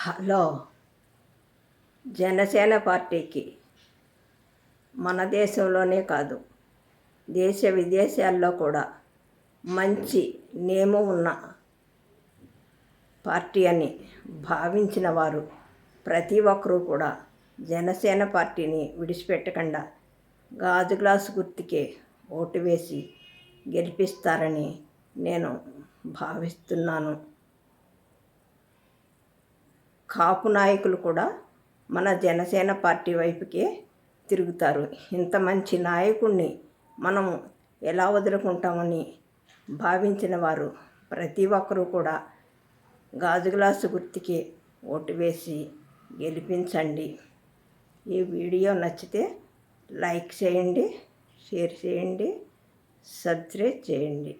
Hello. Janasena పార్టీకి మన దేశంలోనే కాదు దేశ విదేశాల్లో కూడా మంచి నేము ఉన్న పార్టీ అని భావించిన వారు ప్రతి ఒక్కరూ కూడా జనసేన పార్టీని విడిచిపెట్టకుండా గాజు గ్లాసు గుర్తుకే ఓటు వేసి గెలిపిస్తారని నేను భావిస్తున్నాను. కాపు నాయకులు కూడా మన జనసేన పార్టీ వైపుకే తిరుగుతారు. ఇంత మంచి నాయకుడిని మనం ఎలా వదులుకుంటామని భావించిన వారు ప్రతి ఒక్కరూ కూడా గాజు గ్లాసు గుర్తుకి ఓటు వేసి గెలిపించండి. ఈ వీడియో నచ్చితే లైక్ చేయండి షేర్ చేయండి సబ్స్క్రైబ్ చేయండి.